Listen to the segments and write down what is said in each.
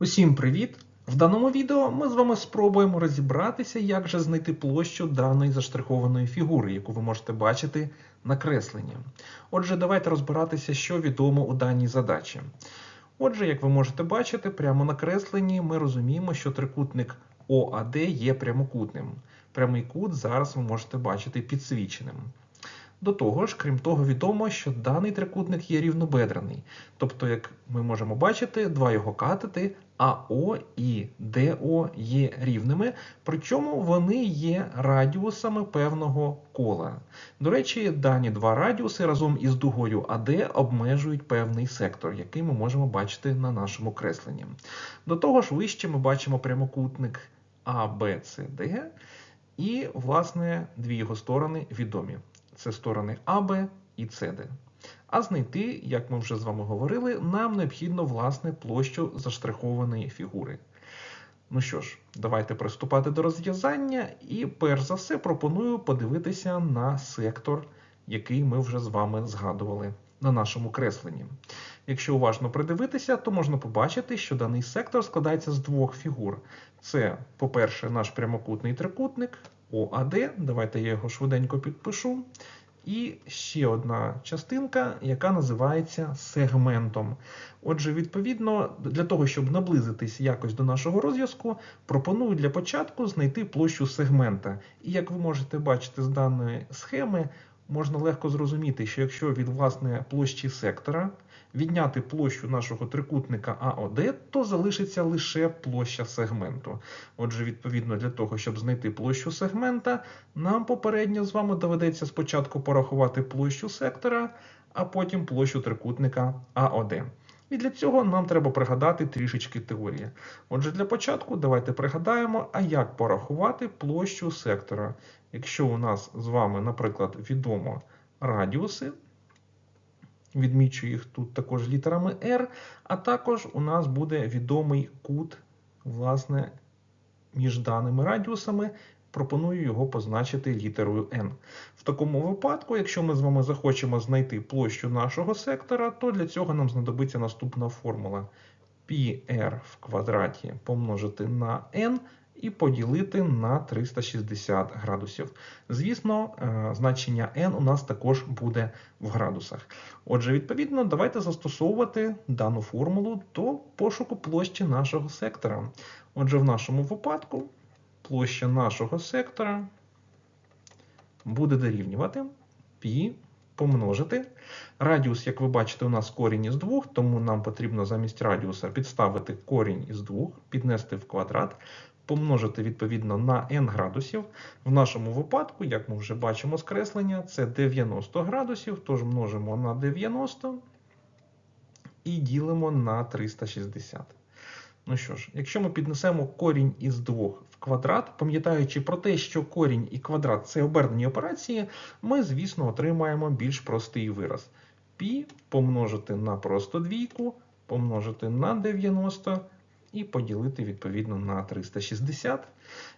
Усім привіт! В даному відео ми з вами спробуємо розібратися, як же знайти площу даної заштрихованої фігури, яку ви можете бачити на кресленні. Отже, давайте розбиратися, що відомо у даній задачі. Отже, як ви можете бачити, прямо на кресленні ми розуміємо, що трикутник ОАД є прямокутним. Прямий кут зараз ви можете бачити підсвіченим. До того ж, крім того, відомо, що даний трикутник є рівнобедрений. Тобто, як ми можемо бачити, два його катети АО і ДО є рівними, причому вони є радіусами певного кола. До речі, дані два радіуси разом із дугою АД обмежують певний сектор, який ми можемо бачити на нашому кресленні. До того ж, вище ми бачимо прямокутник ABCD, і, власне, дві його сторони відомі. Це сторони АБ і СД. А знайти, як ми вже з вами говорили, нам необхідно власне площу заштрихованої фігури. Ну що ж, давайте приступати до розв'язання, і перш за все пропоную подивитися на сектор, який ми вже з вами згадували на нашому кресленні. Якщо уважно придивитися, то можна побачити, що даний сектор складається з двох фігур. Це, по-перше, наш прямокутний трикутник ОАД. Давайте я його швиденько підпишу. І ще одна частинка, яка називається сегментом. Отже, відповідно, для того, щоб наблизитись якось до нашого розв'язку, пропоную для початку знайти площу сегмента. І як ви можете бачити з даної схеми, можна легко зрозуміти, що якщо від власне площі сектора відняти площу нашого трикутника АОД, то залишиться лише площа сегменту. Отже, відповідно для того, щоб знайти площу сегмента, нам попередньо з вами доведеться спочатку порахувати площу сектора, а потім площу трикутника АОД. І для цього нам треба пригадати трішечки теорії. Отже, для початку давайте пригадаємо, а як порахувати площу сектора. Якщо у нас з вами, наприклад, відомо радіуси, відмічу їх тут також літерами R, а також у нас буде відомий кут, власне, між даними радіусами. Пропоную його позначити літерою n. В такому випадку, якщо ми з вами захочемо знайти площу нашого сектора, то для цього нам знадобиться наступна формула πr в квадраті помножити на n і поділити на 360 градусів. Звісно, е, значення n у нас також буде в градусах. Отже, відповідно, давайте застосовувати дану формулу до пошуку площі нашого сектора. Отже, в нашому випадку площа нашого сектора буде дорівнювати π помножити. Радіус, як ви бачите, у нас корінь із 2, тому нам потрібно замість радіуса підставити корінь із 2, піднести в квадрат, помножити відповідно на n градусів. В нашому випадку, як ми вже бачимо скреслення, це 90 градусів, тож множимо на 90 і ділимо на 360. Ну що ж, якщо ми піднесемо корінь із 2 в квадрат, пам'ятаючи про те, що корінь і квадрат це обернені операції, ми, звісно, отримаємо більш простий вираз. Пі помножити на просто двійку, помножити на 90 і поділити відповідно на 360.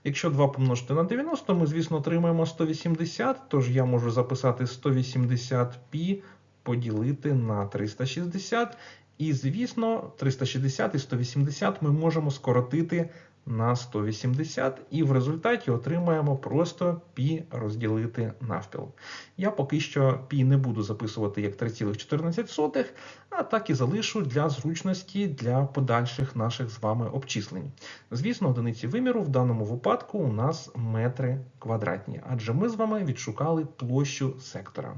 Якщо 2 помножити на 90, ми, звісно, отримаємо 180, тож я можу записати 180π поділити на 360. І, звісно, 360 і 180 ми можемо скоротити на 180, і в результаті отримаємо просто π розділити навпіл. Я поки що π не буду записувати як 3,14, а так і залишу для зручності для подальших наших з вами обчислень. Звісно, одиниці виміру в даному випадку у нас метри квадратні, адже ми з вами відшукали площу сектора.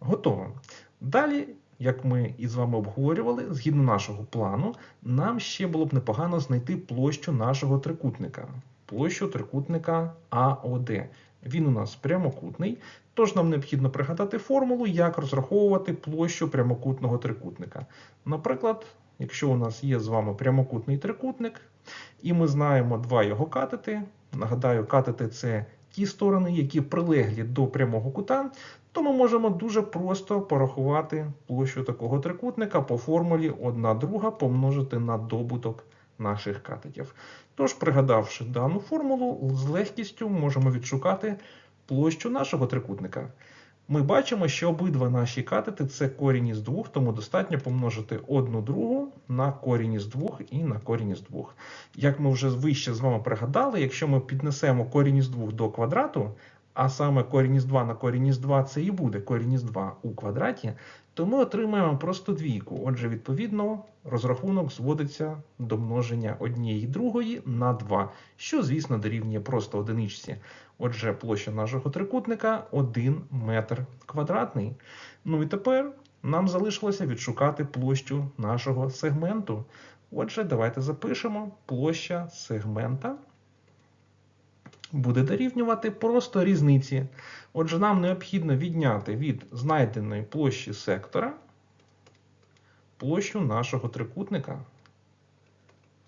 Готово. Далі. Як ми із вами обговорювали, згідно нашого плану, нам ще було б непогано знайти площу нашого трикутника, площу трикутника АОД. Він у нас прямокутний, тож нам необхідно пригадати формулу, як розраховувати площу прямокутного трикутника. Наприклад, якщо у нас є з вами прямокутний трикутник, і ми знаємо два його катети, нагадаю, катети це ті сторони, які прилеглі до прямого кута, то ми можемо дуже просто порахувати площу такого трикутника по формулі 1 друга помножити на добуток наших катетів. Тож, пригадавши дану формулу, з легкістю можемо відшукати площу нашого трикутника. Ми бачимо, що обидва наші катети це корінь із двох, тому достатньо помножити одну другу на корінь із двох і на корінь із двох. Як ми вже вище з вами пригадали, якщо ми піднесемо корінь із двох до квадрату, а саме корінь із 2 на корінь із 2 це і буде корінь із 2 у квадраті, то ми отримаємо просто двійку. Отже, відповідно, розрахунок зводиться до множення однієї другої на 2, що, звісно, дорівнює просто одиничці. Отже, площа нашого трикутника 1 метр квадратний. Ну і тепер нам залишилося відшукати площу нашого сегменту. Отже, давайте запишемо площа сегмента буде дорівнювати просто різниці. Отже, нам необхідно відняти від знайденої площі сектора площу нашого трикутника.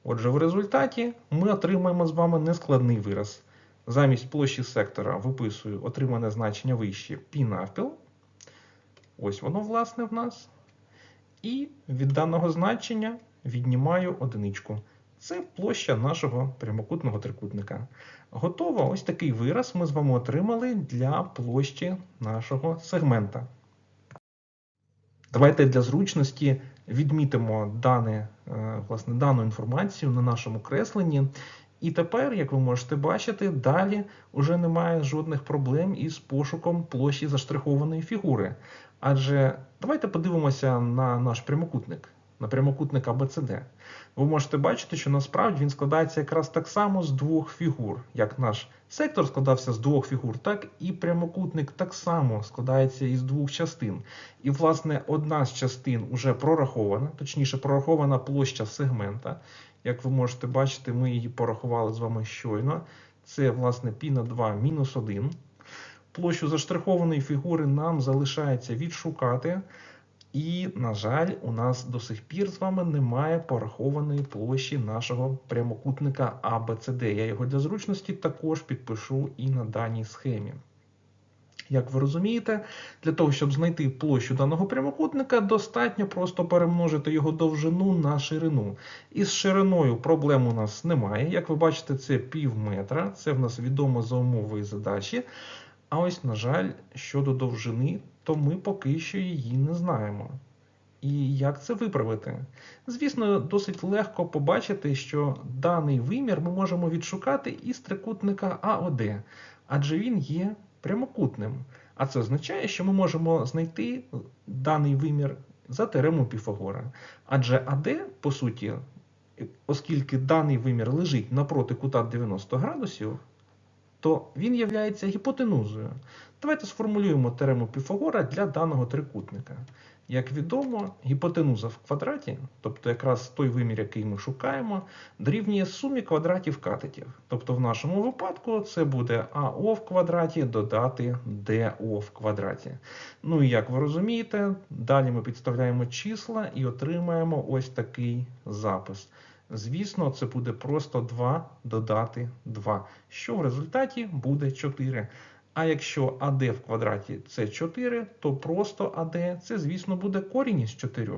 Отже, в результаті ми отримаємо з вами нескладний вираз. Замість площі сектора виписую отримане значення вище π навпіл. Ось воно, власне, в нас. І від даного значення віднімаю одиничку. Це площа нашого прямокутного трикутника. Готово. Ось такий вираз ми з вами отримали для площі нашого сегмента. Давайте для зручності відмітимо дане, е, власне, дану інформацію на нашому кресленні. І тепер, як ви можете бачити, далі вже немає жодних проблем із пошуком площі заштрихованої фігури. Адже давайте подивимося на наш прямокутник на прямокутник ABCD, ви можете бачити, що насправді він складається якраз так само з двох фігур. Як наш сектор складався з двох фігур, так і прямокутник так само складається із двох частин. І, власне, одна з частин вже прорахована, точніше, прорахована площа сегмента. Як ви можете бачити, ми її порахували з вами щойно. Це, власне, π на 2 мінус 1. Площу заштрихованої фігури нам залишається відшукати. І, на жаль, у нас до сих пір з вами немає порахованої площі нашого прямокутника ABCD. Я його для зручності також підпишу і на даній схемі. Як ви розумієте, для того, щоб знайти площу даного прямокутника, достатньо просто перемножити його довжину на ширину. Із шириною проблем у нас немає. Як ви бачите, це пів метра, це в нас відомо за умовою задачі. А ось, на жаль, щодо довжини, то ми поки що її не знаємо. І як це виправити? Звісно, досить легко побачити, що даний вимір ми можемо відшукати із трикутника АОД, адже він є прямокутним. А це означає, що ми можемо знайти даний вимір за теоремою Піфагора. Адже АД, по суті, оскільки даний вимір лежить напроти кута 90 градусів, то він є гіпотенузою. Давайте сформулюємо теорему Піфагора для даного трикутника. Як відомо, гіпотенуза в квадраті, тобто якраз той вимір, який ми шукаємо, дорівнює сумі квадратів катетів. Тобто в нашому випадку це буде АО в квадраті додати ДО в квадраті. Ну і як ви розумієте, далі ми підставляємо числа і отримаємо ось такий запис. Звісно, це буде просто 2 додати 2, що в результаті буде 4. А якщо АД в квадраті це 4, то просто АД це, звісно, буде корінь із 4.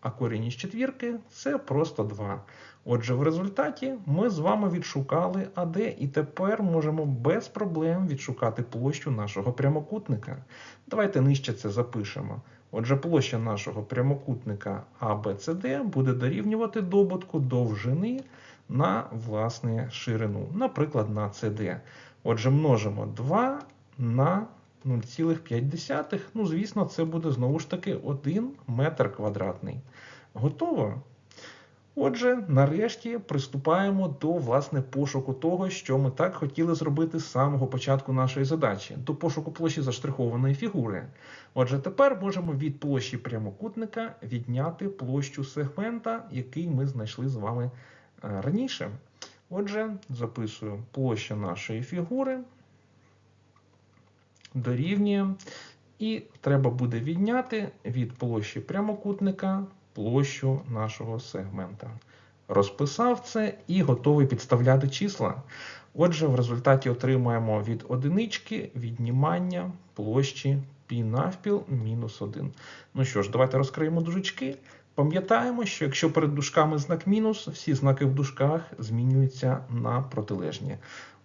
А корінь із четвірки це просто 2. Отже, в результаті ми з вами відшукали АД і тепер можемо без проблем відшукати площу нашого прямокутника. Давайте нижче це запишемо. Отже, площа нашого прямокутника ABCD буде дорівнювати добутку довжини на власне ширину, наприклад, на CD. Отже, множимо 2 на 0,5. Ну, звісно, це буде знову ж таки 1 метр квадратний. Готово? Отже, нарешті приступаємо до власне пошуку того, що ми так хотіли зробити з самого початку нашої задачі, до пошуку площі заштрихованої фігури. Отже, тепер можемо від площі прямокутника відняти площу сегмента, який ми знайшли з вами е, раніше. Отже, записую площа нашої фігури дорівнює. І треба буде відняти від площі прямокутника площу нашого сегмента. Розписав це і готовий підставляти числа. Отже, в результаті отримаємо від одинички віднімання площі π навпіл мінус 1. Ну що ж, давайте розкриємо дужечки. Пам'ятаємо, що якщо перед дужками знак мінус, всі знаки в дужках змінюються на протилежні.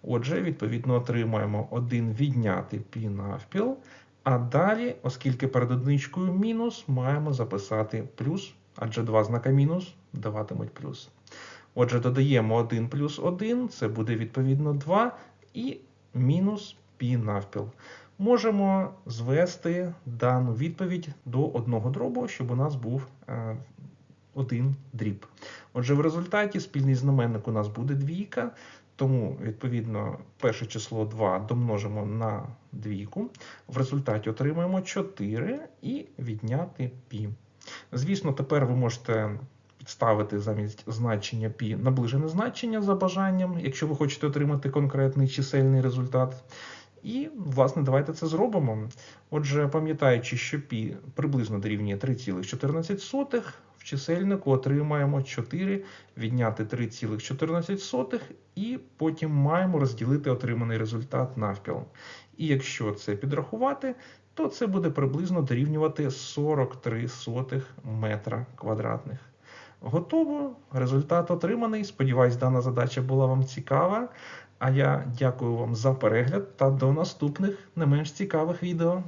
Отже, відповідно, отримаємо 1 відняти π навпіл А далі, оскільки перед одиничкою мінус, маємо записати плюс, адже два знака мінус даватимуть плюс. Отже, додаємо 1 плюс 1, це буде відповідно 2 і мінус пі навпіл. Можемо звести дану відповідь до одного дробу, щоб у нас був е, один дріб. Отже, в результаті спільний знаменник у нас буде двійка, тому, відповідно, перше число 2 домножимо на двійку. В результаті отримаємо 4 і відняти пі. Звісно, тепер ви можете підставити замість значення π наближене значення за бажанням, якщо ви хочете отримати конкретний чисельний результат. І, власне, давайте це зробимо. Отже, пам'ятаючи, що π приблизно дорівнює 3,14, в чисельнику отримаємо 4, відняти 3,14 і потім маємо розділити отриманий результат навпіл. І якщо це підрахувати, то це буде приблизно дорівнювати 43 сотих метра квадратних. Готово, результат отриманий. Сподіваюсь, дана задача була вам цікава. А я дякую вам за перегляд та до наступних не менш цікавих відео.